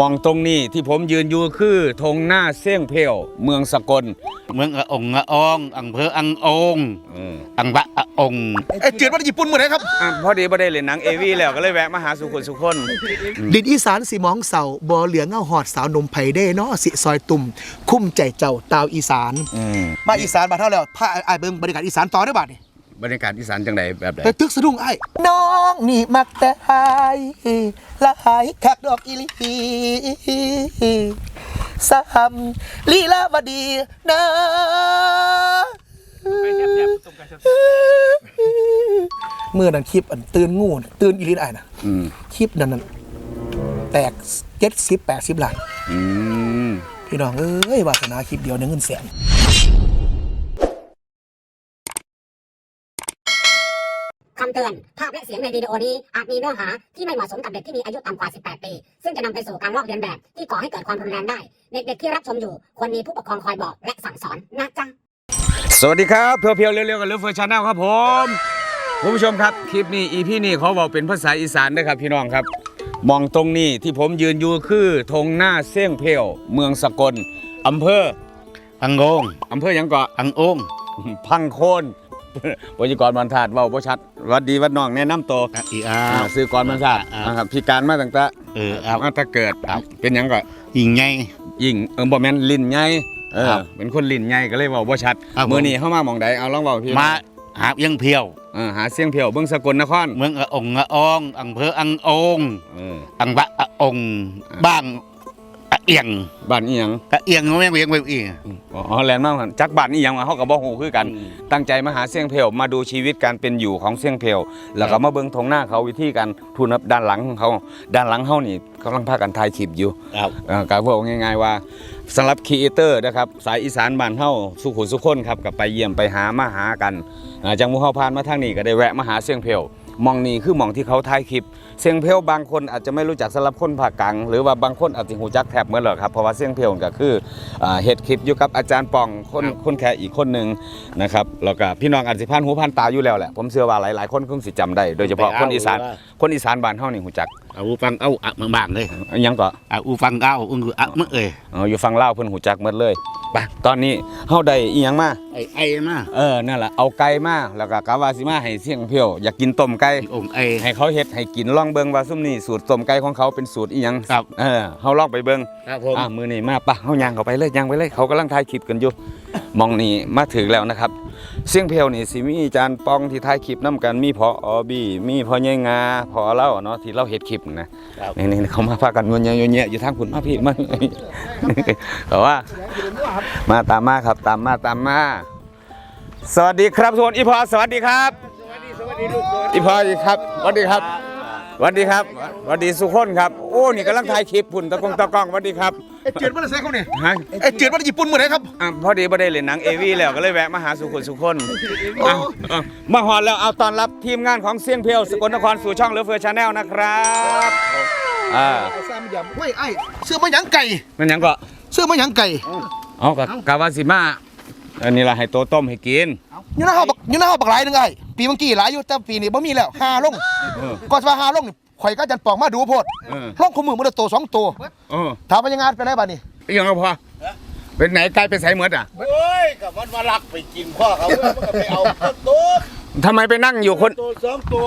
มองตรงนี้ที่ผมยืนอยู่คือธงหน้าเสี่ยงเพลเมืองสกลเมืองอะองอะอองอำเภออังองอืมอังบะอะองไอ้เจือดมาจากญี่ปุ่นเมื่อไหร่ครับอะพอดีบ่ได้เล่นหนังเอวีแล้วก็เลยแวะมาหาสุขุนสุคนดินอีสานสีมองเสาบอเหลืองเงาหอดสาวนมไผ่เด้เนาะสิซอยตุ่มคุ้มใจเจ้าตาวอีสานอืมมาอีสานมาเท่าแล้วพาไอ้ายเบิ่งบรรยากาศอีสานต่อได้อบาดนี่ บรรยากาศอีสานจังไดแบบใดไปตึกสะดุ้งไอ้ายน้องนี่มักแต่หายละหายคักดอกอีหลีสามลีลาวดีนะเมื่อนั้นคลิปอันตื่นงูน่ะตื่นอีหลีไอ้ายนะอืมคลิปนั้นน่ะแตกเจ็ดสิบแปดสิบล้าน อืม พี่น้องเอ้ยวาสนาคลิปเดียวเนี่ยเงินแสน เตือน ภาพและเสียงในวิดีโอนี้อาจมีเนื้อหาที่ไม่เหมาะสมกับเด็กที่มีอายุต่ำกว่า 18 ปี ซึ่งจะนำไปสู่การลอกเลียนแบบ ที่ก่อให้เกิดความรุนแรงได้ เด็กๆที่รับชมอยู่ควรมีผู้ปกครองคอยบอกและสั่งสอนนะจ๊ะ สวัสดีครับ เพียวเพียวๆเร็วๆกับเลือเฟอร์ชาแนลครับผมคุณผู้ชมครับคลิปนี้อีพี่นี่เขาบอกเป็นภาษาอีสานนะครับพี่น้องครับ มองตรงนี้ที่ผมยืนอยู่คือธงหน้าเสี่ยงเพลเมืองสกลอำเภออังองอำเภอหยังเกาะอังอง พังโคน วจิกรบรรทัดเว้าบ่ชัดหวัดดีหวัดน้องแนะนำตัวอะอีอาอ่าซื้อกรบรรทัดอ่านะครับพิการมาตั้งแต่เออเอามาถ้าเกิดครับเป็นหยังก็ยิงไงยิ่งเออบ่แม่นลิ้นใหญ่เออครับเป็นคนลิ้นใหญ่ก็เลยเว้าบ่ชัดครับผมมื้อนี้เฮามาหม่องใดเอาลองเว้าพี่มาหายังเพียวเออหาเสียงเพลวเบิ่งสกลนคร เมืองอะองอะอองอำเภออังองเอออังบะอะองบ้างอะ เอียงบ้านอีหยังกะเอียงแม่งเอียงไปอีกอ๋อแลนด์มาหั่นจักบ้านอีหยังวะเฮาก็บ่ฮู้คือกันอืมตั้งใจมาหาเสียงเพลวมาดูชีวิตการเป็นอยู่ของเสียงเพลวแล้วก็มาเบิ่งทงหน้าเขาวิธีการทุนบด้านหลังของเขาด้านหลังเฮานี่กำลังพากันถ่ายคลิปอยู่ครับเอ่อก็บอกง่าย ๆว่าสำหรับครีเอเตอร์นะครับสายอีสานบ้านเฮาสุขุมสุขคนครับกับไปเยี่ยมไปหามาหากันอ่าจังหมู่เฮาผ่านมาทางนี้ก็ได้แวะมาหาเสียงเพลวมองนี่คือหมองที่เขาถ่ายคลิป เสียงเพลวบางคนอาจจะไม่รู้จักสำหรับคนภาคกลางหรือว่าบางคนอาจจะหูจักแทบเหมื่อนหรอกครับเพราะว่าเสียงเพลวก็คืออ่าเฮ็ดคลิปอยู่กับอาจารย์ปองคนคนแค่อีกคนหนึ่งนะครับแล้วก็พี่น้องอาจสิผ่านหูผ่านตาอยู่แล้วแหละผมเชื่อว่าหลายๆ คนคงสิจำได้โดยเฉพาะคนอีสานคนอีสานบ้านเฮานี่หูจัก เอาอูฟังเอาอะมาบ้างเลยอิหยังก็อะอูฟังเอาอึงคืออะเมื่อเอ้ยเอออยู่ฟังเล่าวเพิ่นหูจักหมดเลยไปตอนนี้เฮาได้อีหยังมาไอ้ไอ้มาเออนั่นแหละเอาไก่มาแล้วก็กะว่าสิมาให้เสี่ยงเพียวอยากกินต้มไก่ไอ้องไอ้ ให้เขาเฮ็ดให้กินลองเบิ่งว่าซุมนี่สูตรต้มไก่ของเขาเป็นสูตรอีหยังครับ เออเฮาลองไปเบิ่ง ครับผม อะมื้อนี้มาปะเฮาย่างเข้าไปเลยย่างไปเลยเขากำลังถ่ายคลิปกันอยู่ มองนี่มาถึงแล้วนะครับ เสียงเพลวนี่สิมีอาจารย์ปองที่ถ่ายคลิปนํกันมีพออบีมีพอใหญ่งาพอเล่าเนาะที่เราเฮ็ดคลิปนะครับนี่ๆเขามาพากันวนๆๆๆอยู่ทางคุณมาพี่มาแต่ว่ามาตามมาครับตามมาตามมา สวัสดีครับทุกคนอีพอสวัสดีครับอีพอสวัสดีครับสวัสดีครับ สวัสดีครับสวัสดีสุขคนครับ โอ้ นี่กำลังถ่ายคลิปพุ่นตะกงตะกล้องสวัสดีครับไอ้เจือดมาจากไสเขาเนี่ยฮะไอ้เจือดมาจากญี่ปุ่นเมื่อไหร่ครับอะพอดีบ่ได้เล่นหนังเอวีแล้วก็เลยแวะมาหาสุขคนสุขคนอะอะมาฮอดแล้วเอาตอนรับทีมงานของเสียงเพลวสกลนครสู่ช่องเลือเฟือชาแนลนะครับอ่าไอ้ซ้ำยำเว้ยไอ้เสื้อมาหยังไก่มันหยังก็เสื้อมาหยังไก่เอากับกาวาสิมา อันนี้ล่ะให้โตต้มให้กิน อยู่หน้าเฮาบักอยู่หน้าเฮาบักหลายหนึงไอ้ปีเมื่อกี้หลายอยู่แต่ปีนี้บ่มีแล้วหาลงเออ ก่อนจะมาหาลงนี่ข่อยก็จันปองมาดูโพดเออลงคู่มือมันได้โตสองตัวเออถามว่ายังงานเป็นไรบ้านี่อีหยังก็พอเป็นไหนไกลไปใส่เหมือดอะเฮ้ยกับมันมาลักไปกินพ่อเขาเว้ยมันก็ไปเอาตัวทำไมไปนั่งอยู่คน ตัวสองตัว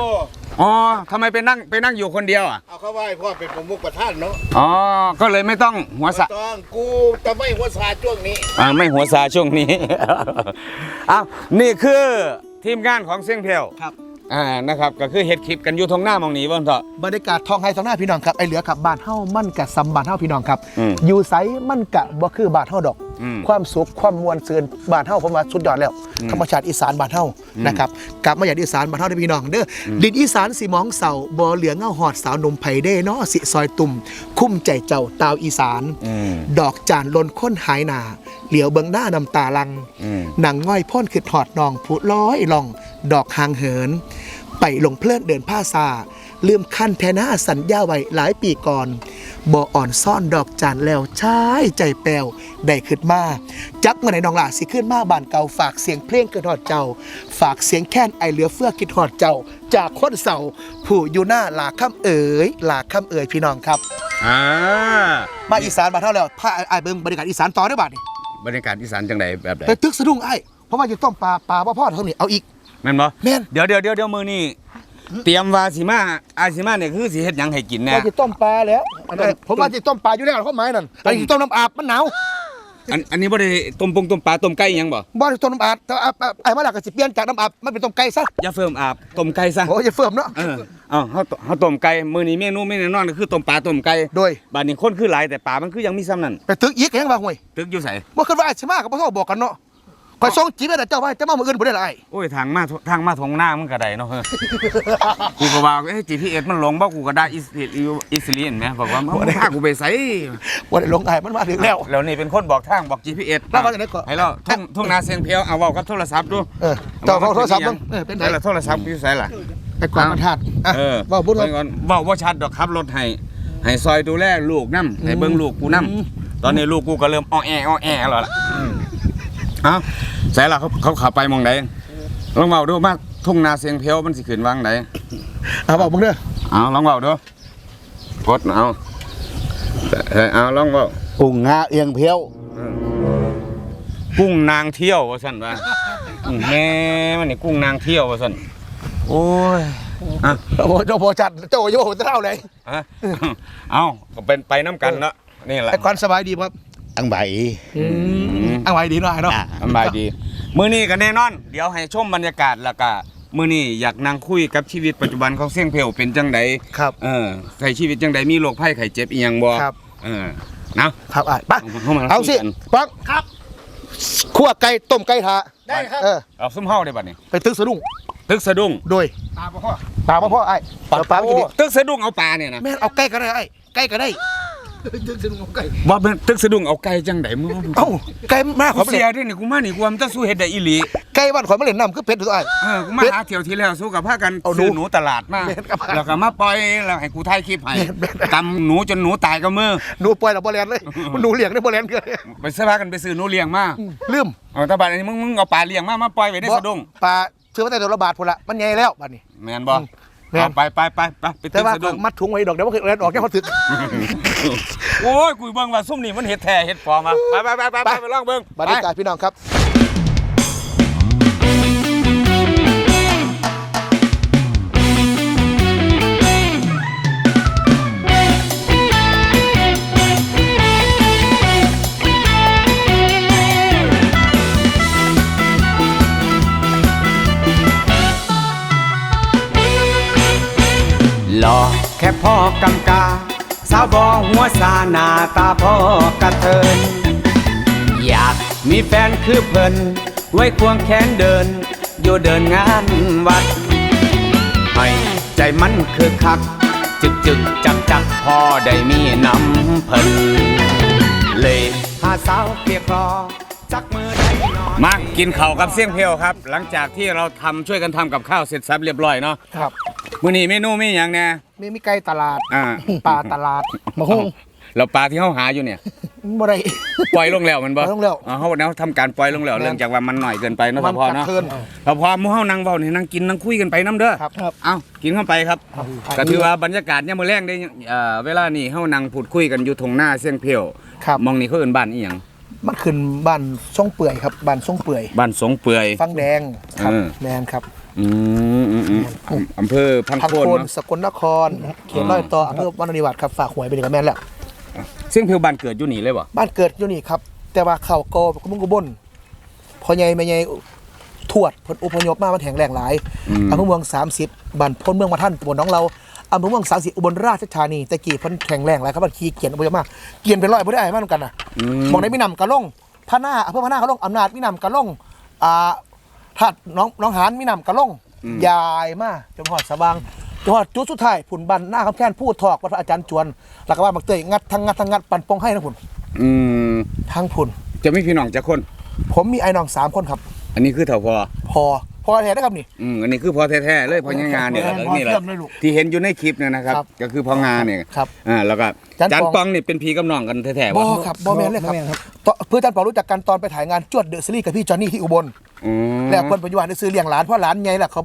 อ๋อทำไมไปนั่งไปนั่งอยู่คนเดียวอะเอาเข้าไว้พ่อเป็นประมุขประท่านเนาะอ๋อก็เลยไม่ต้องหัวสะต้องกูจะไม่หัวซาช่วงนี้ อ่าไม่หัวซาช่วงนี้ อ้าวนี่คือทีมงานของเสียงเพลวครับ อ่านะครับก็คือเฮ็ดคลิปกันอยู่ทงหน้ามองนี้เบ่เถอะ บรรยากาศทองไฮทองหน้าพี่น้องครับไอเหลือครับบ้านเฮามั่นกะซ้ำบ้านเฮาพี่น้องครับอืม อยู่ไสมั่นกะบ่คือบ้านเฮาดอกอืม ความสุขความมวลเสือนบ้านเฮาผมว่าสุดยอดแล้ว ธรรมชาติอีสานบ้านเฮานะครับกลับมาอย่างอีสานบ้านเฮาได้อพี่น้องเด้ออดินอีสานสีมองเสาบ่เหลืองเงาหอดสาวนมไผ่เด้เนาะสิซอยตุ่ม คุ้มใจเจ้าตาวอีสานอืมดอกจานลนค้นหายหนาเหลียวเบิงหน้าน้ำตาลังอืมหนังง่อยพ่นขึ้นหอดนองผู้ร้อยลอง ดอกหางเหิน ไปหลงเพลิดเดินผ้าซาลืมขั้นแทนาสัญญาไว้หลายปีก่อน บ่อ่อนซ่อนดอกจานแล้วใช้ใจแปลวได้ขึ้นมาจักเมื่อไหร่น้องหลาสิขึ้นมาบ้านเก่าฝากเสียงเพลงกิดหอดเจ้า ฝากเสียงแค้นไอเหลือเฟือกิดหอดเจ้า จากคนเสาผู้อยู่หน้าหลาค่ำเอ๋ยหลาค่ำเอ๋ยพี่น้องครับ อ่ามาอีสานมาเท่าแล้วพาไอ้ายเบิ่งบรรยากาศอีสานต่อได้อบาดนี่บรรยากาศอีสานจังไดแบบใดไปตึกสะดุ้งไอ้ายเพราะว่าจะต้มปลาปลาพ่อพ่อเท่านี้เอาอีกแม่นบ่แม่น เดี๋ยวเดี๋ยวเดี๋ยวเดี๋ยวมื้อนี้ เตรียมว่าสิมาอาสิมาเนี่ยคือสิเฮ็ดหยังให้กินแน่ว่าจะต้มปลาแล้วอันนั้นผมว่าจะต้มปลาอยู่แล้วข้อหมายนั่นอันนี้ต้มน้ำอาบมันหนาวอันอันนี้บ่ได้ต้มปงต้มปลาต้มไก่อิหยังบ่บ่ได้ต้มน้ำอาบแต่ว่าไอ้มาหลักก็สิเปลี่ยนจากน้ำอาบมันเป็นต้มไก่ซะอย่าเฟิ่มอาบต้มไก่ซะโอ้ยจะเฟิ่มเนาะเออเอาเฮาเฮาต้มไก่มื้อนี้เมนูไม่แน่นอนก็คือต้มปลาต้มไก่โดยบัดนี้คนคือหลายแต่ปลามันคือยังมีซ้ำนั่นไปตึกอีกยังว่าห่วยตึกอยู่ไสบ่คิดว่าไอ้สิมากับพ่อบอกกันเนาะ ข่อยส่งจีบไปแต่เจ้าว่าจะมามื้ออื่นบ่ได้ล่ะไอ้โอ้ยทางมาทางมาทงหน้ามันก็ได้เนาะเฮ้ยกูก็ว่าเอ้ย GPS มันหลงบ่กูก็ได้อิสอิสลีเห็นไหมบอกว่ามันพากูไปไสบ่ได้ลงไอ้มันมาถึงแล้ว แล้วนี่เป็นคนบอกทางบอก GPS แล้วว่าจังได๋ก่อนให้เราทุ่งทุ่งนาเสียงเพียวเอาเว้ากับโทรศัพท์ดูเออเจ้าของโทรศัพท์เบิ่งเออเป็นไงไดล่ะโทรศัพท์อยู่ไสล่ะไปกวาดบรรทัดอะเออเว้าบุญเว้าว่าก่อนเว้าบ่ชัดดอกครับรถให้ให้ซอยดูแลลูกนํให้เบิ่งลูกกูนํตอนนี้ลูกกูก็เริ่มอ้อแออ้อแอแล้วล่ะ เอ้าไสล่ะเขาเขาขับไปหมองใดลองเว้าดูมาทุ่งนาเสียงเพียวมันสิขึ้นวางไหนเอาบอกมึงเด้อเอาลองเบาดูกดเอาเอ้ยเอาลองเบากุ้งงาเอียงเพียวกุ้งนางเที่ยวว่าสั่นว่าอื้อแม่มันนี่กุ้งนางเที่ยวว่าสั่นโอ้ยอะโอ้โหเจ้าพ่อจัดเจ้าโยโหเท่าเลยฮะเอาก็เป็นไปน้ำกันเนาะนี่แหละไอ้ควันสบายดีครับอังใบอั งไว้ดีหน่อยเนาะ อะสำบายดี มื้อนี้ก็แน่นอน เดี๋ยวให้ชมบรรยากาศแล้วก็มื้อนี้อยากนั่งคุยกับชีวิตปัจจุบันของเสี่ยงเพลวเป็นจังไดครับ เออใช้ชีวิตจังไดมีโรคภัยไข้เจ็บอีหยังบ่ครับ เออนะครับอะไปเข้ามา เอาสิคุยกันปังครับคั่วไก่ต้มไก่ทาได้ครับ เออเอาซุ่มเฮาได้บัดนี้ ไปตึกสะดุ้งตึกสะดุ้งโดยปลาพ่อปลาพ่อไอ้ปลาปลาไม่กินดิตึกสะดุ้งเอาปลาเนี่ยนะแม่นเอาไก่ก็ได้ไอ้ไก่ก็ได้ ตึกสะดุ้งเอาไก่ว่าเป็นตึกสะดุ้งเอาไก่จังไดมึงเอ้าไก่มาขกูอมาเสีเล่ยนด้วยนี่กูมานี่กูว่ามันจะสู้เฮ็ดได้อีหลีไก่บ้านขอยมาเล่นน้ำคือเป็ดตัวไอ้ เออกูมาหาเที่ยวที่แล้วสู้กับพากันเอาหนูซื้อหนูตลาดมาแม่นครับแล้วก็มาปล่อยแล้วให้กูถ่ายคลิปให้แม่นแม่น กำหนูจนหนูตายก็มือหนูปล่อยเราบ่แลนเลยหนูเลี้ยงได้บ่แลนเกินไปเสื้อผ้ากันไปซื้อหนูเลี้ยงมาลืมเอาแตาบัดนี้มึงมึงเอาปลาเลี้ยงมามาปล่อยไว้ในสะดุ้งปลาซื้อมาแต่ตัวละบาทพุ่นละมันใหญ่แล้วบัดนี้แม่นบ่ แม่น เอาไปไปไปไปไปแต่ตึกว่าสะดุ้งมัดถุงไว้ดอกเดี๋ยวมันเคยเล่นออกแค่พอถึก โอ้ยกูเบิ่งว่าซุ่มนี่มันเฮ็ดแท้เฮ็ดปลอมมาไปไปไปไปไปไปลองเบิ่ง บรรยากาศพี่น้องครับ ตาพ่อกระเทิน อยากมีแฟนคือเพิ่น ไว้ควงแขนเดิน อยู่เดินงานวัด ให้ใจมันคือคัก จึกจึกจักจักพอได้มีน้ำเพิ่น เลยหาสาวเปียกคลอจักมือได้นอนมากินข้าวกับเสี่ยงเพลวครับ หลังจากที่เราทำช่วยกันทำกับข้าวเสร็จสับเรียบร้อยเนาะครับมื้อนี้เมนูมีหยังแน่ มีมีไก่ตลาด อ่า ปลาตลาดมะฮุ่ง เราปลาที่เฮาหาอยู่เนี่ย บ่ได้ ปล่อยลงแล้วมันบ่ปล่อยลงแล้วอ๋อเฮาแนวทำการปล่อยลงแล้วแม่นเรื่องจากว่ามันหน่อยเกินไปเนาะมัสะนพอเนาะกระเทินสะพอหมู่เฮานั่งเว้านี่นั่งกินนั่งคุยกันไปนํเด้อครับครับ เอ้ากินเข้าไปครับครับ ก็ถือว่าบรรยากาศยามมื้อแลงได้เอ่อเวลานี้เฮานั่งพูดคุยกันอยู่ทงหน้าเสี่ยงเพลวครับ มองนี่เขาเอิ้นบ้านอีหยังมันขึ้นบ้านช่องเปื่อยครับบ้านช่องเปื่อยบ้านสงเปื่อย ฟังแดงครับเออ แมนครับอืมอืมอืมอำอำเภอพังพังโคนโคนเนาะ สกลนครเขตร้อยต่ออำเภอวรรณนิวัตรครับฝากหวยไปนี่กับแม่นแล้ว เสี่ยงเพลวบ้านเกิดอยู่นี่เลยบ่บ้านเกิดอยู่นี่ครับ แต่ว่าเข้าโกกุมุงกุบนพอใหญ่แม่ใหญ่ทวดเพิ่นอพยพมามันแห่งแรงหลายอืมอำเภอเมือง 30บ้านพ้นเมืองมาท่านตำบลหน้องเราอำเภอเมือง30อุบลราชธานีแต่กี้เพิ่นแข็งแรงหลายครับมันขี่เกียนอพยพมาเกียนเป็นร้อยบ่ได้มานํกันน่ะอืมองได้มีนำกะล่งพระหน้าอำเภอพระหน้ากะล่งอำนาจมีนำกะล่งอ่าถ้าน้องน้องหานมีนำกะล่งยายมาจังหวัดสะบาง จังหวัดจุดสุดท้ายผุนบันหน้าคำแค้นพูดทอกวัดพระอาจารย์จวนแล้วก็ว่าบักเตยงัดทั้งงัดทั้งงัดปั่นปองให้นะผุนอืมทั้งผุนจะมีพี่น้องจักคน ผมมีไอ้น้องสามคนครับ อันนี้คือเถ่าพอพอพอแท้ได้ครับนี่ อืมอันนี้คือพอแท้ๆเลยพองานเนี่ยพอแล้วนี่แหละเทียมเลยลูกที่เห็นอยู่ในคลิปเนี่ยนะครับ ครับก็คือพองานเนี่ยครับอ่าแล้วก็จานจานปองปองนี่เป็นพี่กับน้องกันแท้ๆบวะอครับบอแมนเลยครับตอนเพื่อนจันปอรู้จักกันตอนไปถ่ายงานจวดเดอะซีรีส์กับพี่จอห์นนี่ที่อุบล อืม แล้วเพิ่นปัจจุบันได้ซื้อเลี้ยงหลานเพราะหลานไงล่ะเขา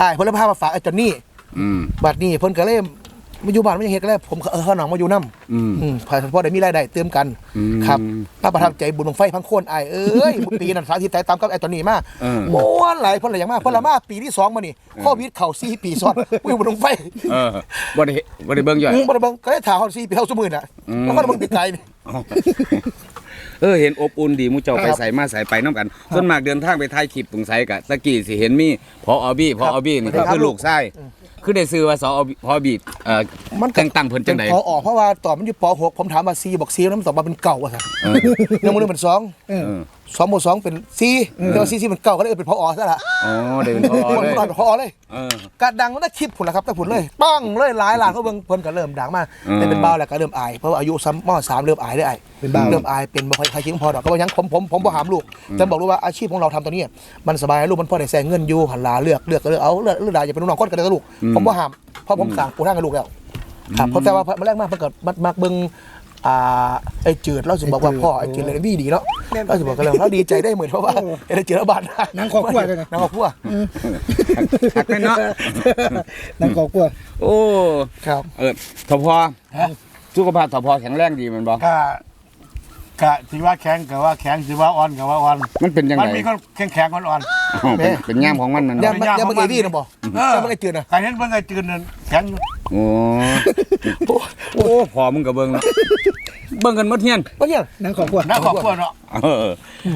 อ้ายเพิ่นเลยพามาฝากไอ้จอห์นนี่ อืมบัดนี้เพิ่นก็เลยมาอยู่บ้านไม่ยังเฮ็ดก็ได้ผมก็เออเขาหนองมาอยู่น้ำอืม อืมพอพอได้มีรายได้เติมกันอืมครับน่าประทับใจบุญบังไฟพังโคนไอายเอ้ย ปีนั้นสาธิตใจตามกับไอ้ตัวนี้มาเออม้วนหลายเพ่นอะไรอย่างมากเพ่นละมาปีที่สองมานี่โควิดเข่าสี่ปีซ้อนอุ้ยบุญบังไฟ เออบ่ได้บ่ได้เบิ่งย่อย อืมบุญบังก็ได้ถ่ายเขาสี่ปีเขาสมือน่ะอืม แล้วก็ได้เบิ่งติดใจนี่ เออเห็นอบอุ่นดีหมูเจ้าไปครับ ใส่มาใส่ไปน้ำกันส่วนมากเดินทางไปถ่ายคลิปตรงไสกะตะกี้สิเห็นมีพออบี้พออบี้นี่ครัก็บคือลูกชาย คือได้ซื้อว่าสอพออบี้เอ่อมันก็แต่งตั้งเพิ่นจังได๋พอออกเพราะว่าตอบมันอยู่ป .6 ผมถามว่าซีบอกซีแล้วมันตอบมาเป็นเก่าว่ะครับเออหนึ่งมันหนึ่งเป็นสองเออ สองบวกสองเป็นซีแต่ว่าซีซีเป็นเก่าก็เลยเป็นพออซะละอ๋อได้เป็นพอคนเลยนอนพอเลยเออกระดังมันได้คลิปผุนแหละครับแต่ผุนเลยปังเลยหลายล้านเขาเบิ่งเพิ่นก็เริ่มดังมาอืม แต่เป็นเบาแล้วก็เริ่มอายเพราะว่าอายุซ้ำมสามเริ่มอายได้อายเป็นเบาเริ่มอายเป็นบ่ค่อยใครคิดพอดอกก็ว่ายังผมผมผมบ่หามลูกแต่บอกลูกว่าอาชีพของเราทำตอนนี้มันสบายลูกมันพอได้แซงเงินอยู่หันหลาเลือกเลือกก็เลือกเอาเลือกเลือกได้อย่าเป็นลูกน้องคนกันเลยลูกผมบ่หามเพราะผมสั่งปูทางกับลูกแล้วครับเพราะแต่ว่ามาแรกมากเพิ่นก็มักมักเบิ่ง อ่าไอ้จืดเราสิบอกว่าพ่อไอ้จืดเลยดีดีเนาะเราสิบอกกันแล้วเราดีใจได้เหมือนเพราะว่าไอ้จืดระบาดได้นั่งครอบครัวด้วยนะนั่งครอบครัวหักแม่นเนาะนั่นก็กลัวโอ้ครับเออทพอสุขภาพทพอแข็งแรงดีแมันบ่ก็ก็สิว่าแข็งก็ว่าแข็งสิว่าอ่อนก็ว่าอ่อนมันเป็นยังมันไงมีคนแข็งแข็งอ่อนอ่อนอ๋อเป็นเป็นย่ามของมันมันยัเนาะงมันยังมันเอวี่นะบ่เออยังมันไอ้จืดนะการเห็นเบิ่งไอ้จืดนั่นแข็งอยู่โอ้โอ้พอมึงก็เบิ่งเนาะ เบิ่งกันหมดเฮียน ก็เนี่ยนั่งขอบกลัวน่าขอบคุณเนาะ เออ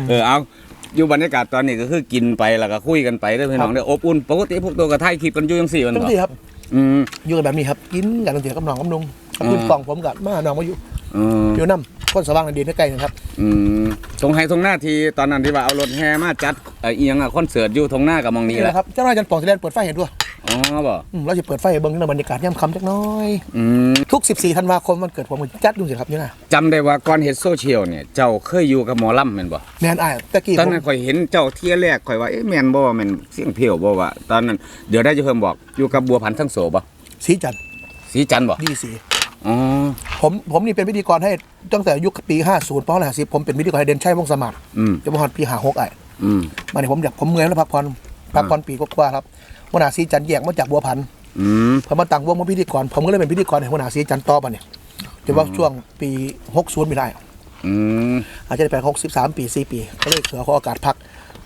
เออ เอา อยู่บรรยากาศตอนนี้ก็คือกินไปแล้วก็คุยกันไปเด้อพี่น้องเด้ออบอุ่นปกติพวกตัวก็ถ่ายคลิปกันอยู่จังซี่มันเต็มบ่ที่ครับ อืม อยู่กันแบบนี้ครับ กินกันตั้งแต่กับน้องกับนุงกับขึ้นอืมกล่องผมกับมาน้องมาอยู่เอออยู่น้ำคนสว่างนันดีใกล้ๆนะครับ อืมตรงไห้ตรงหน้าที่ตอนนั้นที่ว่าเอารถแห่มาจัดเอ่ออีหยังอะคอนเสิร์ตอยู่ตรงหน้ากับมองนี้นี่แหแหละละครับเจ้าหน้ายจันปองแสดงเปิดไฟเห็นด้วยอ๋อบ่อืมเราจะเปิดไฟให้เบิ้งในบรรยากาศย่ำคำจักหน้อย อืมทุก 14ธันวาคมวันเกิดผมก็จัดดูสิครับเนี่ยนะจำได้ว่าก่อนเฮ็ดโซเชียลเนี่ยเจ้าเคยอยู่กับหมอลำแม่นบ่แมนอ้ายตะกี้ตอนผมนั้นข่อยเห็นเจ้าเที่ยแรกข่อยว่าเอ๊ะแม่นบ่ว่าแม่นเสียงเพียวบ่ว่าตอนนั้นเดี๋ยวได้จะเพิ่มบอกอยู่กับบัวพันธ์ทั้งโสบ่สีจันทร์สีจันทร์บ่ยี่สี อ๋อผมผมนี่เป็นพิธีกรให้ตั้งแต่ยุคปี 50ป้อแหละสิผมเป็นพิธีกรให้เด่นชัยวงศ์สมัครอืมจนมาฮอดปี56ไอ้อืมมาเนี่ยผมอยากผมเมื่อยแล้วพักผ่อนพักผ่อนปีกว่าๆครับหัวหน้าสีจันทร์แยกมาจากบัวพันธ์อืมพอมาตั้งวงมาพิธีกร ผมก็เลยเป็นพิธีกรให้หัวหน้าสีจันทร์ต่อมาเนี่ยจนว่าช่วงปี60ไม่ได้ อืมอาจจะได้ไป63ปี4ปี ก็เลยขอขอโอกาสพัก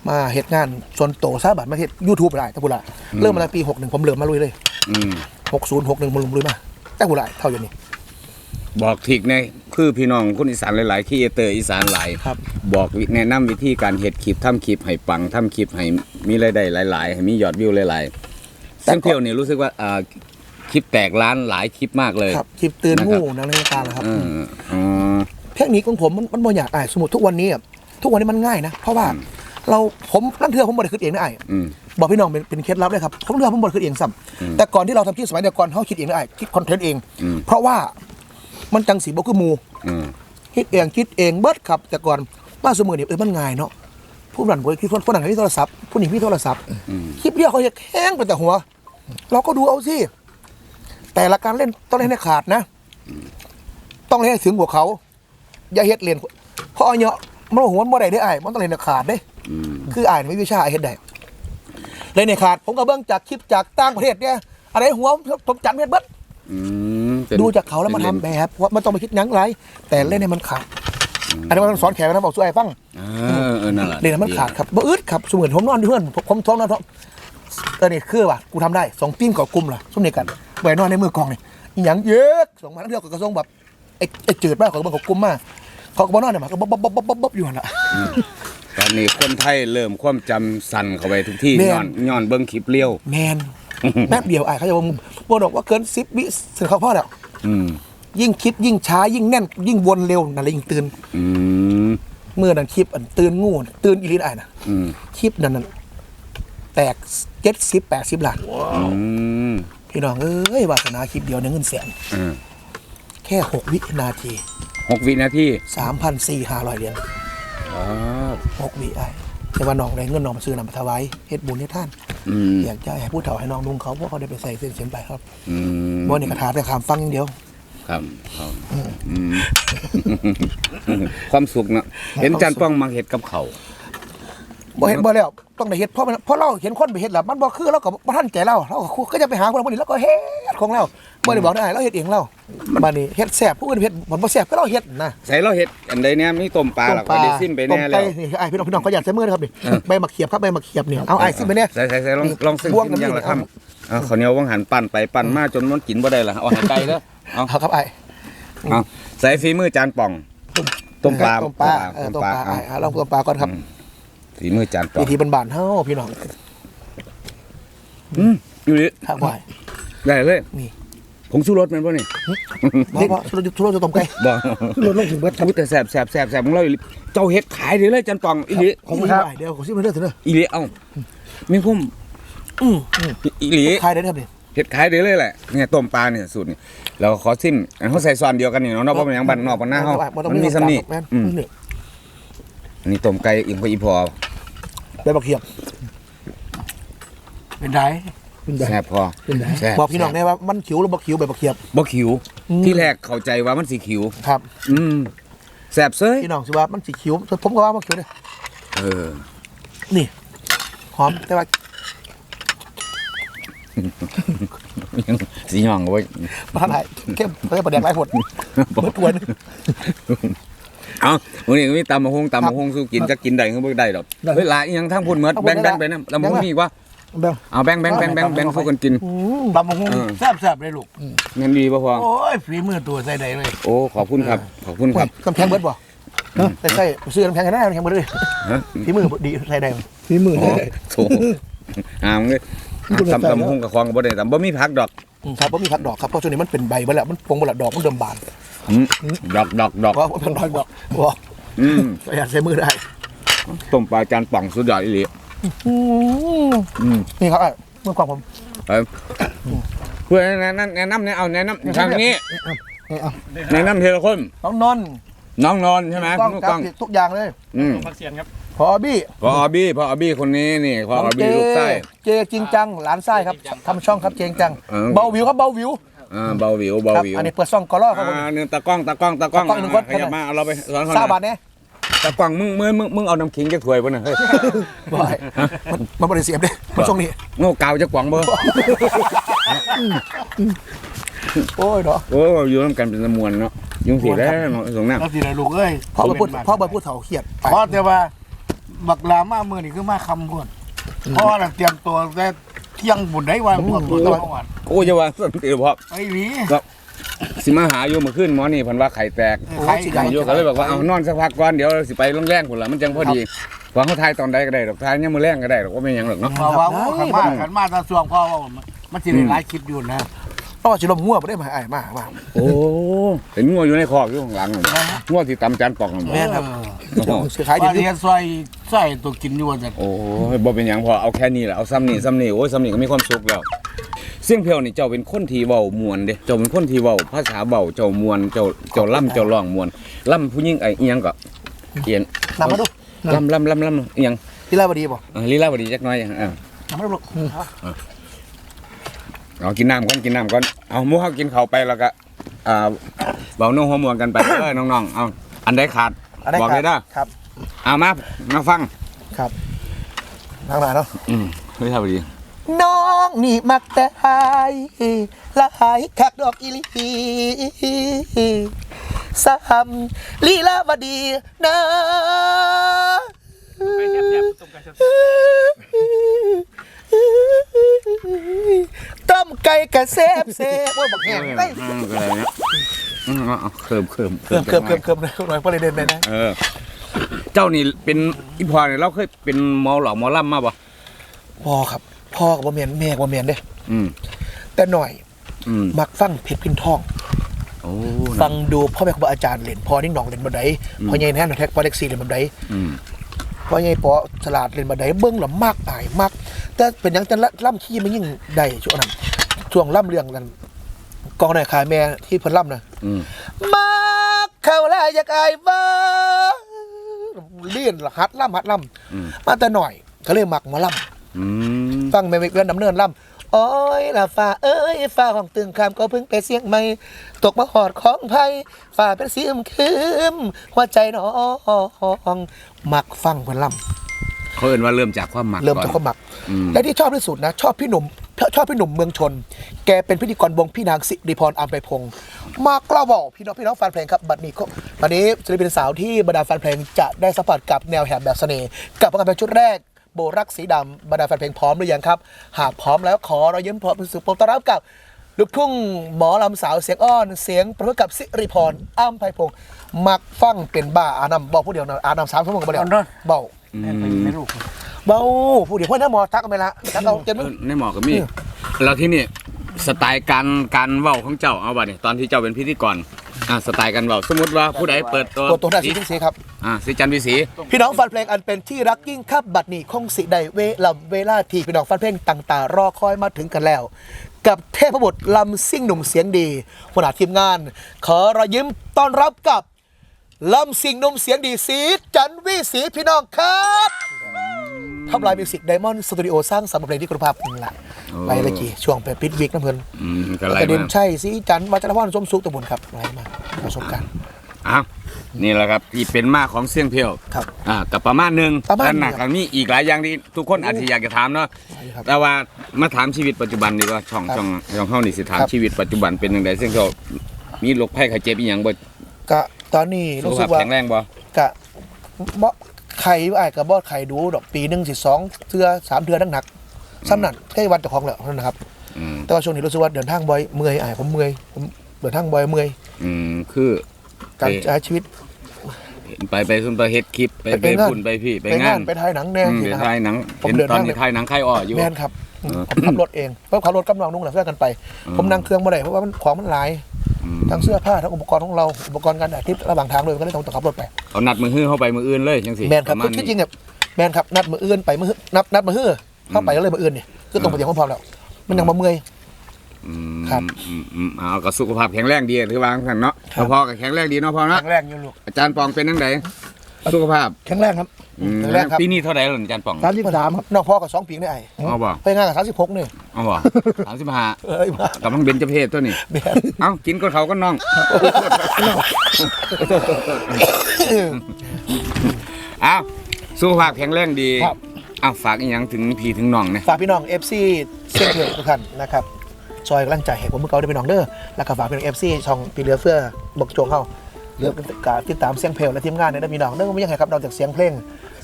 มาเหตุงานส่วนโตซาบัตมาเฮ็ดยูทูบไปได้แต่พูดละเริ่มมาตั้งปี61ผมเริ่มมาลุยเลยอืม60 61ผมเริ่มลุยมาแต่พูดละเท่าอย่างนี้ บอกทิกในคือพี่น้องคนอีสานหลายๆครีเอเตอร์อีสานหลายครับ บอกวิแนะนำวิธีการเฮ็ดคลิปทำคลิปให้ปังทำคลิปให้มีรายได้หลาย ๆ ให้มียอดวิวหลายๆแต่ซึ่งก็เที่ยวนี่รู้สึกว่าอ่าคลิปแตกล้านหลายคลิปมากเลยครับคลิปตื่นงูหนังในวงการนะครับเอออ๋อเทคนิคของผมมันมันบ่อยากอ่านสมมุติทุกวันนี้อะทุกวันนี้มันง่ายนะเพราะว่าเราผมนั่นเถื่อผมบ่ได้คิดเองนะไอ้อืมบอกพี่น้องเป็นเป็นเคล็ดลับเลยครับผมเถื่อผมบ่ได้คิดเองซ้ำแต่ก่อนที่เราทำคลิปสมัยเดียวก่อนเขาคิดเองนะไอ้คิดคอนเทนต์เองอืมเพราะว่า มันจังสีบ่คือหมู่อืมคิดเองคิดเองเบิดครับแต่ก่อนมาสมือนี่เออมันง่ายเนาะผู้นั้นบ่ได้คิดคนคนนั้นมีโทรศัพท์ผู้นี้มีโทรศัพท์คลิปเดียวเขาจะแห้งไปแต่หัว เราก็ดูเอาสิแต่ละการเล่นต้องเล่นให้ขาดนะ ต้องเล่นให้ถึงหัวเขา อย่าเฮ็ดเล่นเพราะเอาเนาะมันหัวมันบ่ได้ได้อ้ายมันต้องเล่นให้ขาดเด้ อืมคืออ่านไม่วิชาอ้ายเฮ็ดได้เล่นให้ขาด ผมก็เบิ่งจากคลิปจากต่างประเทศเนี่ยอะไรหัวผมจำเฮ็ดเบิดอืม เป็นดูจากเขาแล้วมาทำแบบว่ามันต้องไปคิดหยังไร แต่เล่นให้มันขาดอันนี้มันสอนแขกนะบอกช่วยฟังเออเออนั่นแหละเล่นให้มันขาดครับบ่อึดครับสมมุติผมนอนอยู่เพื่อนผมผมท้องนอนท้องเออนี่คือว่ะกูทำได้สองปิ้นก่อกลุ่มล่ะสมเด็จกันไว้นอนในมือกองนี่อหยังเยอะส่งมาทั้งเดียวกับกระทรวงแบบไอ้ไอ้จืดมากของเบิ่งของกลุ่มมากเขาก็บ่นอนเนี่ยมันก็บ๊อบบ๊อบบ๊อบบ๊อบบ๊อบอยู่นั่นแหละตอนนี้คนไทยเริ่มความจำสั่นเข้าไปทุกที่แม่นย้อนย้อนเบิ่งคลิปเลี้ยวแมน แป๊บเดียวไอ้เขาจะว่าบ่บอกว่าเกินสิบวิเสร็จเขาพ่อแล้วอืมยิ่งคิดยิ่งช้ายิ่งแน่น ยิ่งวนเร็วนั่นแหละยิ่งตื่นอืมเมื่อนั้นคลิปอันตื่นงูน่ะตื่นอีลินไอ้นะอืมคลิปนั้นน่ะแตกเจ็ดสิบแปดสิบล้านอืมพี่น้องเอ้ยวาสนาคลิปเดียวเนี่ยเงินแสนอ่าแค่หกวินาทีหกวินาทีสามพันสี่ห้าร้อยเหรียญอ๋อหกวิไอ้ แต่ว่าน้องได้เงินน้องมาซื้อนำมาถวายเฮ็ดบุญให้ท่าน อืมอยากจะให้ผู้เฒ่าให้น้องนุ่งเขาเพราะเขาได้ไปใส่เส้นเสียนไปครับอืมบ่นี่กระถาแต่ขามฟังอย่างเดียว ครับครับอืม ความสุขเนาะเห็นจานป้องมักเห็ดกับเขาว บ่เห็นบ่แล้วต้องได้เฮ็ดเพราะมันเพราะเราเห็นคนไปเฮ็ดแล้วมันบ่คือเราก็บ่ทันใจเราเราก็คู่ก็จะไปหาคนคนนี้เราก็เฮ็ดของเราบ่ได้บอกได้เราเฮ็ดเองเราบัดนี้เฮ็ดแซ่บผู้อื่นเฮ็ดบ่บ่แซ่บก็เราเฮ็ดนะใส่เราเฮ็ดอันใดเนี่ยมีต้มปลาหรอกไปได้ซิมไปแน่ต้มแล้วก่นี่ไอ้พี่น้องพี่น้องก็อยากใส่มือนะครับนี่ใบมะเขียบครับใบมะเขียบเนี่ยเอาไอ้ซิมไปเนี่ยใส่ใส่ใส่ลองลองซึ่งบ่วงกินกันยังนี่ละครับเอาข้าวเหนียวว่างหันปั่นไปปั่นมาจนมันกินบ่ได้ละเอาให้ไกลเด้อเอาเอาครับไอ้เอาใส่ฝีมือจานป่องต้มปลาต้มปลาเออต้มปลาเอาไอ้เอาลองต้มปลาก่อนครับ ฝีมือจานป่อวิงธีบ้านๆเฮาพี่น้องอืมอยู่ดิครับไว้ได้เลยนี่ผงชูรสแมันบ่นี่บ่บ่สุดสุดจะต้มไก่บ่ลดลงถึงเบิดครับอุ๊ยแต่แซ่บแซ่บแซ่บแซ่บของเราอีหลีเจ้าเฮ็ดขายได้เลยจานป่องอีหลีขอบคุณครับเดี๋ยวขอซิมไปเด้อเถอะเด้ออีหลีเอ้ามีคุ้มอืมอืมอีหลีขายได้เด้อครับนี่เฮ็ดขายได้เลยแหละเนี่ยต้มปลาเนี่ยสูตรนี่เราขอซิมอันเขาใส่ซอนเดียวกันนี่เนาะเนาะเพราะมันยังบ้านนอกบ้านหน้าเฮาบ่ต้องมันมีซ้ำนี่แม่นอืมนี่ อันนี้ต้มไก่อีกพออีพอใบมะเขียบเป็นไรเป็นไรแซ่บพอเป็นไรแซ่บบอกพี่น้องได้ว่ามันขิวหรือบ่ขิวใบมะเขียบ บ่ขิว อืม ที่แรกเข้าใจว่ามันสีขิว ครับอืมแซ่บเซ้ยพี่น้องสิว่ามันสิขิวผมก็ว่าบ่ขิวเด้อเออนี่หอมแต่ว่าสีหย่องเว้ยบ่ทันได้เข้มเพิ่นประเด็นหลายผดเบิดทวน เอาวันนี้ก็มีตำมะฮงตำมะฮงสู้กินจะกินได้ก็บ่ได้ดอกเฮ้ยหลายอีหยังทั้งพูดหมดแบ่งๆไปนะตำมะฮงมีอีกวะเบิ่งเอาแบ่งๆแบ่งๆแบ่งๆแบ่งๆสู้กันกินอืมตำบักหุ่งเออ แซ่บๆเลยลูก เงินดีบ่พอโอ้ยฝีมือตัวใส่ใดเลยโอ้ขอบคุณครับขอบคุณครับ น้ำแข็งเบิดบ่แต่ใส่ซื้อน้ำแข็งกันได้น้ำแข็งเบิดเลยฮะพี่มือดีใส่ได้ฝีมือโอ้ได้ โถอ่ามเลยตำตำมะฮงกับควางกับบ่ได้ตำบ่มีผักดอก อืมครับบ่มีผักดอกครับเพราะช่วงนี้มันเป็นใบเบิดแล้วมันปงเบิดแล้วดอกมันเดิมบาน อืมดอกดอกดอกเพราะว่ามันดอกบ่อืมอยากใช้มือได้ต้มปลาจานป่องสุดยอดอีหลีอืมอืมนี่ครับไอ้มือกวางผมไปเพื่อนแนะนำแนะนำเนี่ยเอาแนะนำทางนี้เอาเอาแนะนำทีละคนน้องนนท์น้องนอนใช่ไหมกล้องลูกจักบล้องผิดทุกอย่างเลยอืมพอบี้พออบี้พออบี้คนนี้นี่พออบี้ลูกไส้เจจริงจังหลานไส้ครับทำช่องครับเจงจังเออเบาวิวครับเบาวิว อ่าเบาหวิวเบาครับหวิวอันนี้เปิดซ่องกอล่อครับผม อ่าเนี่ยตากล้องตากล้องตากล้องตากล้องอีกหนึ่งคน ขยับมาเอาเราไปสอนเขาหซาน่บาอยนเนี่ยตากล้องมึงมึงมึงมึงเอาน้ำขิงจะถวยป่ะเนี่ยเฮ้ยบ่อยมันมันบริเสียบเด้มันช่วงนี้ โง่เกาวจะกวางเบอร์โอ้ยเนาะโอ้อยู่ร่วมกันเป็นสมวนเนาะยุ่งสีแล้วเนาะสงน้แล้วสิละลูกเอ้ยพ่อไปพูดพ่อไปพูดเถาเครียดไปเพราะแต่ว่าบักลามามือนี่คือมาคำพูดเพราะว่าเตรียมตัวแต่ เที่ยงบุญได้ว่าปวดตัวตลอดำโอ้จะว่าสันติเพราะไอ้หลีสิมาหาอยู่เมื่อคืนหมอนี่เพันว่าไข่แตกใครไข่อยู่ก็เลยบอกว่าเอานอนสักพักก่อนเดี๋ยวสิไปโรงแรมพุ่นละมันจังพอดีวางเขาทายตอนใดก็ได้ดอกทายเนี่ยามมือแรงก็ได้ดอกว่าไม่หยังหรอกเนาะ เพราะว่าขันมาขันมาตาสวงพ่อว่ามันจะได้หลายคลิปอยู่นะ พ่อสิลมงัวบ่ได้มาไอ้มามา โอ้เห็นงัวอยู่ในคอกอยู่ข้างหลังนั่นงัวที่ตำจานปอกนั่นบ่แม่นครับ โอ้โหเสียขายดีว่าเรียนซอยซอยตัวกินอยู่ว่าจะโอ้ยบ่เป็นหยังพอเอาแค่นี้แหละเอาซ้ำนี่ซ้ำนี่โอ้ยซ้ำนี่ก็มีความสุขแล้ว เสียงเพลวนี่เจ้าเป็นคนที่เว้ามวนเด้เจ้าเป็นคนที่เว้าภาษาเว้าเจ้ามวนเจ้าเจ้าล่ำเจ้าร้องมวนล่ำผู้หญิงไอ้อีหยังก็เอียนนำมาดู ล่ำล่ำล่ำล่ำอีหยังที่ลาบดีบ่อ่าลีลาวดีจักหน่อยอ่านำมาดูลูก เอากินน้ำก่อนกินน้ำก่อนเอาหมูเฮากินข้าวไปแล้วก็อ่าเบาโน้หัวมวนกันไป เออน้องๆเอาอันใดขาดอันนี้บอกเลยเด้อครับเอามามาฟังครับทางไหนเนาะอืมเฮ้ยท่าพอดีน้องนี่มักแต่หายละหายคักดอกอีหลีสามลีลาวดีนะต้มไก่กระเซบเซบว่าบักแห้ง ได้อืมก็อะไรเนี่ยอืมเอาเอาเคิมเคิมเคิมเคิมเคิมเคิมเลยหน่อยพอเลยเดินไปนะเออ เจ้านี่เป็นอีพอเนี่ยเราเคยเป็นหมอหลอกหมอล่ำมาบ่พ่อครับ พ่อกับบ่เมียนแม่กับบ่เมียนเด้อืมแต่หน่อยอืมมักฟังเพชรพินทองโอ้ฟังดูพ่อแม่ครูบาอาจารย์เล่นพ่อนิ่งหนองเล่นบันไดพ่อใหญ่แน่นแท็กพ่อเล็กซี่เล่นบันไดอืมพ่อใหญ่ปอฉลาดเล่นบันไดเบิ้งหละมากอายมาก แต่เป็นหยังจะล่ำขี้มันยิ่งได้ช่วงนั้นช่วงล่ำเรื่องนั้นกองนายขายแม่ที่เพิ่นล่ำนะอืมมากเข้าแล้วอยากอายบ้าเลี่ยนหัดล่ำหัดล่อืมำมาแต่หน่อยก็เลยมักหมาล่อืมำฟังแม่เวกเวนดำเนินล่ำโอ้ยละฟ้าเอ้ยฟ้าของตึงคำก็เพิ่งไปเสียงใหม่ตกมาหอดของไผ่ฝ่าเป็นสีอึมครึมหัวใจน้องมักฟังเพิ่นล่ เขาเอิ้นว่าเริ่มจากความหมักเริ่มก่อนจากความหมัก อืม และที่ชอบที่สุดนะ ชอบพี่หนุ่มชอบพี่หนุ่มเมืองชน แกเป็นพิธีกรวงพี่นางสิริพรอัมไพพงศ์มากล้าบอกพี่น้องพี่น้องแฟนเพลงครับบัดนี้ก็บัดนี้ศิลปินสาวที่บรรดาแฟนเพลงจะได้สัมผัสกับแนวแหบแบบเสน่ห์กับผลงานเพลงชุดแรก โบรักสีดำบรรดาแฟนเพลงพร้อมหรือยังครับ หากพร้อมแล้วขอเรายิ้มพร้อมสื่อโปรต้อนรับกับลูกทุ่งหมอลำสาวเสียงอ้อนเสียงประกอบกับสิริพรอ้ำไพพงศ์มักฟังเป็นบ้าอานำบอกผู้เดียวนะอานำสามชั่วโมงกับเดียวเบา ไม่รู้เบาผู้เดียวเพื่อนน้าหมอทักกันไปละทักเอาเจนมึงเออในหมอก็มีแล้วที่นี่สไตล์การการเว้าของเจ้าเอาบ่เนี่ยตอนที่เจ้าเป็นพิธีกรอ่าสไตล์การเว้าสมมติว่าผู้ใดเปิดตัวตัวตัวหน้าสีทิ้งสีครับ อ่าสีจันทร์วิสีพี่น้องแฟันเพลงอันเป็นที่รักยิ่งครับบัดนี้คงสิได้เวลาเวลาที่พี่น้องแฟันเพลงต่างๆ รอคอยมาถึงกันแล้ว กับเทพบุตรลำซิ่งหนุ่มเสียงดีหัวหน้าทีมงาน ขอรอยยิ้มต้อนรับกับ ลำซิ่งหนุ่มเสียงดีสีจันทร์วิสีพี่น้องครับทำลายมิวสิกไดมอนด์สตูดิโอสร้างสรรค์เพลงที่คุณภาพนี่แหละไปเลยกี่ช่วงไปปิดวิกน้ำเพลินอืมก็แล้วไล่ก็เด่นมาใช่สีจันทร์วัชรพรสมสุขตะบุญครับไล่มาประสบการณ์ อ้าวนี่แหละครับที่เป็นมาของเสียงเพียวครับอ่ากับประมาณหนึ่งประมาณแต่หนักหนึ่งกันมีอีกหลายอย่างที่ทุกคนอาจจะอยากจะถามเนาะครับแต่ว่ามาถามชีวิตปัจจุบันดีกว่าช่องครับช่องช่องเฮานี่สิถามครับ ชีวิตปัจจุบันเป็นยังไงเสียงเพียวมีโรคภัยไข้เจ็บอีหยังบ่ก็ ตอนนี้สุขรู้สึภาพกว่าแข็งแรงบ่กะบ่ไข่ไอ้ายกับบอดไข่ดูดอกปีหนึ่งสิสองเทือสามเทือนักหนักๆซ้ำนั่นแค่วันเจ้าของแหละนั่นนะครับ อืมแต่ว่าช่วงนี้รู้สึกว่าเดินทางบ่อยเมื่อยไอ้ายผมเมื่อยผมเดินทางบ่อยเมื่อยอืมคือการไปใช้ชีวิต ไปไปซุนไปเฮ็ดคลิปไปไปไปงาน พุ่นไปพี่ไปไปงางานนไปถ่ายหนังแน่อืมสิไปนะครัถ่ายบหนังผมเห็นเดินตอนทางนี้ถ่ายหนังค่ายอ้ออยู่ แม่นครับเออผมขับรถเองเพราะขับรถกับน้องนุ่งหลังเสื้อกันไป อืม ผมนั่งเครื่องมาได้เพราะว่ามันของมันหลายอืม ทั้งเสื้อผ้าทั้งอุปกรณ์ของเราอุปกรณ์การถ่ายคลิประหว่างทางเลยก็เลยต้องขับรถไปเอานัดมือฮื้อเข้าไปมืออื่นเลยจังสิแมนครับปะคือมาณที่จริงเนี่ยแมนครับนัดมืออื่นไปมือนัดนัดมือฮื้อเข้าไปแล้วเลยมืออื่นเนี่ยคือตรงไปเดียวพร้อมแล้ว มันยังมาเมื่อยอืมครับอืมอืมเอาก็สุขภาพแข็งแรงดีถือว่าสั่นเนาะครับพอๆกับแข็งแรงดีเนาะพอเนาะแข็งแรงอยู่ลูกอาจารย์ปองเป็นจังไดสุขภาพแข็งแรงครับ อืมแข็งแรงครับ ปีนี้เท่าไหร่ล่ะอาจารย์ปองสามสิบสามครับน้องพ่อกับสองปีนี่ไอ้เอาบ่ไปงานกับสามสิบหกเนี่ยเอาบ่สามสิบห้าเอ้ยมากับมังเบญจเพศตัวนี้แมนเอ้ากินก็เขาก็น้องอ้าวสุขภาพแข็งแรงดีครับอ้าวฝากอีหยังถึงพี่ถึงน้องเนี่ยฝากพี่น้อง FC เซียนเถื่อนทุกท่านนะครับซอยกำลังใจให้ผมเมื่อเก่าได้พี่น้องเด้อแล้วก็ฝากพี่น้อง FC ช่องปีเรือเฟือบอกโจงเข้าเรือการติดตามเสียงเพลงและทีมงานเนี่ยได้พี่น้องเด้อไม่ยังไงครับนอกจากเสียงเพลง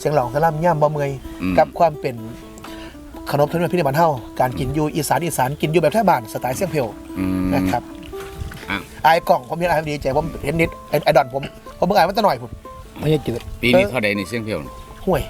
เสียงหลองสลัมย่ำบ่เมอยกับความเป็นขนบธรรมเนียมพิธีบันเฮาการกินอยู่อีสานอีสานกินอยู่แบบแท้บ้านสไตล์เสียงเพลงอืม นะครับอะ ไอ้กล่องผมเห็นไอ้ดีใจผมเห็นนิดไอ้ไอ้ดอนผมผมเพิ่งอ่านมันตั้งหน่อยผมไม่ใช่จืดปีนี้เท่าใดนี่เสียงเพียวน่ะห่วย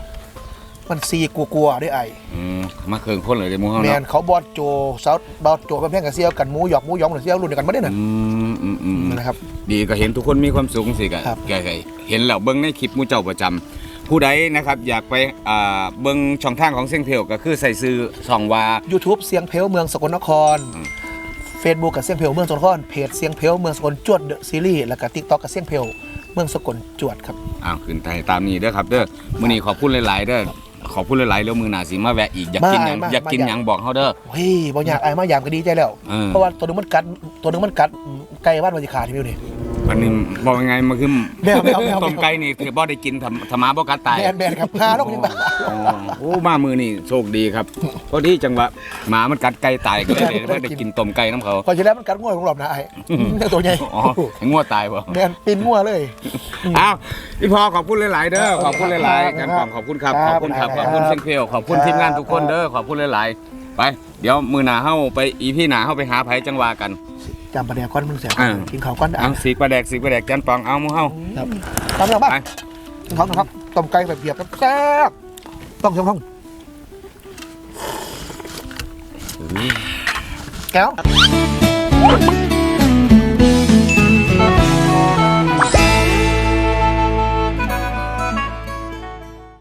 มันซีกลัวๆด้วยไอ้ อืมมาเคืองพ่นเลยเด้หมู่เฮาแมเนาะนเขาบอดโจเซาบอดโจเป็นเพียงกับเซียวกันหมูหยอกหมูหยองหรือเซียวรุ่นเดียวกันไม่ได้น่ะอืมอืมอืมนะครับ ดีก็เห็นทุกคนมีความสุขสิกะครับ แกก็เห็นแล้วเบิ่งในคลิปหมู่เจ้าประจำ ผู้ใดนะครับอยากไปอ่าเบิ่งช่องทางของเสียงเพียวก็คือใส่ซื้อช่องว่า YouTube เสียงเพลวเมืองสกลนคร อืม Facebook กับเสียงเพลวเมืองสกลนครเพจเสียงเพลวเมืองสกลจวดเดอะซีรีส์แล้วก็ TikTok กับเสียงเพลวเมืองสกลจวดครับ อ้าวขึ้นไปตามนี้เด้อครับเด้อมื้อนี้ขอบคุณหลายๆเด้อขอบคุณหลายๆแล้วมื้อหน้าสิมาแวะอีกอยากกินหยังมามาอยากกินมา หยังบอกเฮาเด้อ เฮ้ยบ่อยากไอ้มายามก็ดีใจแล้ว เออ เพราะว่าตัวหนึงมันกัดตัวหนึงมันกัดไก่บ้านมันจะขาดที่มิวนี่ วันนี้บอกยังไงมันคือแมวแมวแมว ต้มไก่นี่ถือบ่ได้กินทำธรรมาบ่กัดตายแมนแมนครับหาแล้วก็ยังบ้าอ๋อโอ้มามือนี่โชคดีครับพอดีจังหวะหมามันกัดไก่ตายก็เลยได้ได้กินต้มไก่น้ำเขาพอจะแล้วมันกัดง่วของหลอบนะไอ้ตัวใหญ่อ๋อให้งัวตายบ่แมนปีนง่วเลย อ้าวพี่พอขอบคุณหลาย ๆ เด้อขอบคุณหลายๆครักับนปอมขอบคุณครับคขรับอบคุณครับคขรับอบคุณเซงเพลขอบคุณครับทีมงานทุกคนเด้อขอบคุณหลาย ๆ ไป เดี๋ยวมือหน้าเฮาไปอีพี่หน้าเฮาไปหาไผจังหวากัน จำประเดี๋ยวก้อนมึงเสียอ่า กินข้าวก้อนเอาสีกปลาแดกสีกปลาแดกจันปองเอาหมูเฮา ครับทำยังบ้างไปกินข้าวนะครับต้มไก่แบบเบียบแซ่บต้องช่องแก้ว